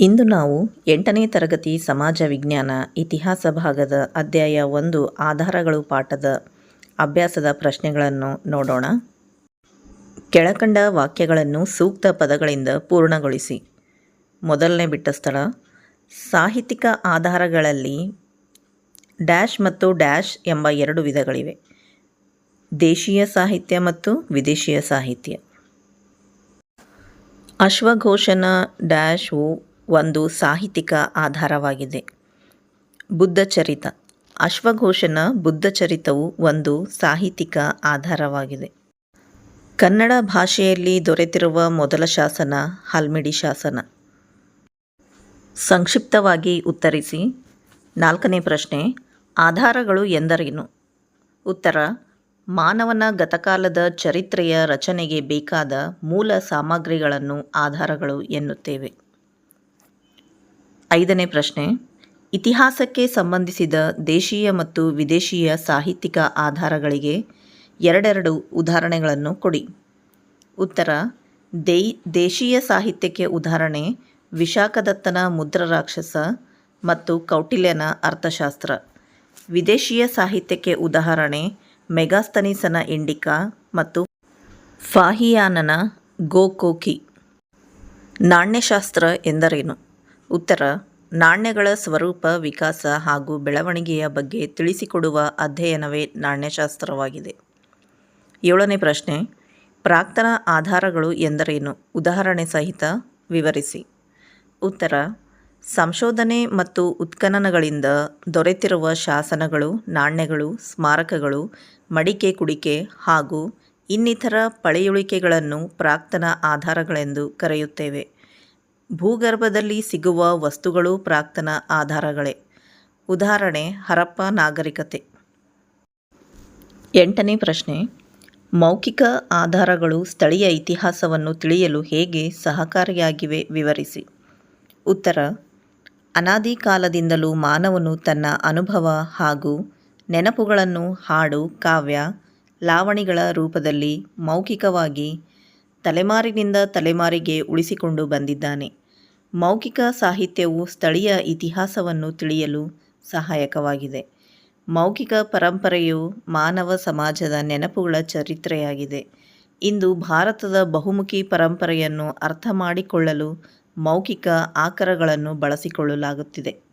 ಇಂದು ನಾವು ಎಂಟನೇ ತರಗತಿ ಸಮಾಜ ವಿಜ್ಞಾನ ಇತಿಹಾಸ ಭಾಗದ ಅಧ್ಯಾಯ ಒಂದು ಆಧಾರಗಳು ಪಾಠದ ಅಭ್ಯಾಸದ ಪ್ರಶ್ನೆಗಳನ್ನು ನೋಡೋಣ. ಕೆಳಕಂಡ ವಾಕ್ಯಗಳನ್ನು ಸೂಕ್ತ ಪದಗಳಿಂದ ಪೂರ್ಣಗೊಳಿಸಿ. ಮೊದಲನೇ ಬಿಟ್ಟ ಸ್ಥಳ, ಸಾಹಿತ್ಯಿಕ ಆಧಾರಗಳಲ್ಲಿ ಡ್ಯಾಶ್ ಮತ್ತು ಡ್ಯಾಶ್ ಎಂಬ ಎರಡು ವಿಧಗಳಿವೆ. ದೇಶೀಯ ಸಾಹಿತ್ಯ ಮತ್ತು ವಿದೇಶೀಯ ಸಾಹಿತ್ಯ. ಅಶ್ವಘೋಷನ ಡ್ಯಾಶು ಒಂದು ಸಾಹಿತ್ಯಿಕ ಆಧಾರವಾಗಿದೆ. ಬುದ್ಧಚರಿತ ಅಶ್ವಘೋಷನ ಬುದ್ಧಚರಿತವು ಒಂದು ಸಾಹಿತ್ಯಿಕ ಆಧಾರವಾಗಿದೆ. ಕನ್ನಡ ಭಾಷೆಯಲ್ಲಿ ದೊರೆತಿರುವ ಮೊದಲ ಶಾಸನ ಹಲ್ಮಿಡಿ ಶಾಸನ. ಸಂಕ್ಷಿಪ್ತವಾಗಿ ಉತ್ತರಿಸಿ, ನಾಲ್ಕನೇ ಪ್ರಶ್ನೆ, ಆಧಾರಗಳು ಎಂದರೇನು? ಉತ್ತರ, ಮಾನವನ ಗತಕಾಲದ ಚರಿತ್ರೆಯ ರಚನೆಗೆ ಬೇಕಾದ ಮೂಲ ಸಾಮಗ್ರಿಗಳನ್ನು ಆಧಾರಗಳು ಎನ್ನುತ್ತೇವೆ. ಐದನೇ ಪ್ರಶ್ನೆ. ಇತಿಹಾಸಕ್ಕೆ ಸಂಬಂಧಿಸಿದ ದೇಶೀಯ ಮತ್ತು ವಿದೇಶೀಯ ಸಾಹಿತ್ಯಿಕ ಆಧಾರಗಳಿಗೆ ಎರಡೆರಡು ಉದಾಹರಣೆಗಳನ್ನು ಕೊಡಿ. ಉತ್ತರ, ದೇ, ದೇಶೀಯ ಸಾಹಿತ್ಯಕ್ಕೆ ಉದಾಹರಣೆ ವಿಶಾಖದತ್ತನ ಮುದ್ರರಾಕ್ಷಸ ಮತ್ತು ಕೌಟಿಲ್ಯನ ಅರ್ಥಶಾಸ್ತ್ರ. ವಿದೇಶೀಯ ಸಾಹಿತ್ಯಕ್ಕೆ ಉದಾಹರಣೆ ಮೆಗಾಸ್ತನೀಸನ ಇಂಡಿಕಾ ಮತ್ತು ಫಾಹಿಯಾನನ ಗೋಕೋಕಿ. ನಾಣ್ಯಶಾಸ್ತ್ರ ಎಂದರೇನು? ಉತ್ತರ, ನಾಣ್ಯಗಳ ಸ್ವರೂಪ ವಿಕಾಸ ಹಾಗೂ ಬೆಳವಣಿಗೆಯ ಬಗ್ಗೆ ತಿಳಿಸಿಕೊಡುವ ಅಧ್ಯಯನವೇ ನಾಣ್ಯಶಾಸ್ತ್ರವಾಗಿದೆ. ಏಳನೇ ಪ್ರಶ್ನೆ, ಪ್ರಾಕ್ತನ ಆಧಾರಗಳು ಎಂದರೇನು? ಉದಾಹರಣೆ ಸಹಿತ ವಿವರಿಸಿ. ಉತ್ತರ, ಸಂಶೋಧನೆ ಮತ್ತು ಉತ್ಖನನಗಳಿಂದ ದೊರೆತಿರುವ ಶಾಸನಗಳು, ನಾಣ್ಯಗಳು, ಸ್ಮಾರಕಗಳು, ಮಡಿಕೆ ಕುಡಿಕೆ ಹಾಗೂ ಇನ್ನಿತರ ಪಳೆಯುಳಿಕೆಗಳನ್ನು ಪ್ರಾಕ್ತನ ಆಧಾರಗಳೆಂದು ಕರೆಯುತ್ತೇವೆ. ಭೂಗರ್ಭದಲ್ಲಿ ಸಿಗುವ ವಸ್ತುಗಳು ಪ್ರಾಕ್ತನ ಆಧಾರಗಳೇ. ಉದಾಹರಣೆ, ಹರಪ್ಪ ನಾಗರಿಕತೆ. ಎಂಟನೇ ಪ್ರಶ್ನೆ. ಮೌಖಿಕ ಆಧಾರಗಳು ಸ್ಥಳೀಯ ಇತಿಹಾಸವನ್ನು ತಿಳಿಯಲು ಹೇಗೆ ಸಹಕಾರಿಯಾಗಿವೆ ವಿವರಿಸಿ. ಉತ್ತರ. ಅನಾದಿ ಕಾಲದಿಂದಲೂ ಮಾನವನು ತನ್ನ ಅನುಭವ ಹಾಗೂ ನೆನಪುಗಳನ್ನು ಹಾಡು, ಕಾವ್ಯ, ಲಾವಣಿಗಳ ರೂಪದಲ್ಲಿ ಮೌಖಿಕವಾಗಿ ತಲೆಮಾರಿನಿಂದ ತಲೆಮಾರಿಗೆ ಉಳಿಸಿಕೊಂಡು ಬಂದಿದ್ದಾನೆ. ಮೌಖಿಕ ಸಾಹಿತ್ಯವು ಸ್ಥಳೀಯ ಇತಿಹಾಸವನ್ನು ತಿಳಿಯಲು ಸಹಾಯಕವಾಗಿದೆ. ಮೌಖಿಕ ಪರಂಪರೆಯು ಮಾನವ ಸಮಾಜದ ನೆನಪುಗಳ ಚರಿತ್ರೆಯಾಗಿದೆ. ಇಂದು ಭಾರತದ ಬಹುಮುಖಿ ಪರಂಪರೆಯನ್ನು ಅರ್ಥ ಮಾಡಿಕೊಳ್ಳಲು ಮೌಖಿಕ ಆಕರಗಳನ್ನು ಬಳಸಿಕೊಳ್ಳಲಾಗುತ್ತಿದೆ.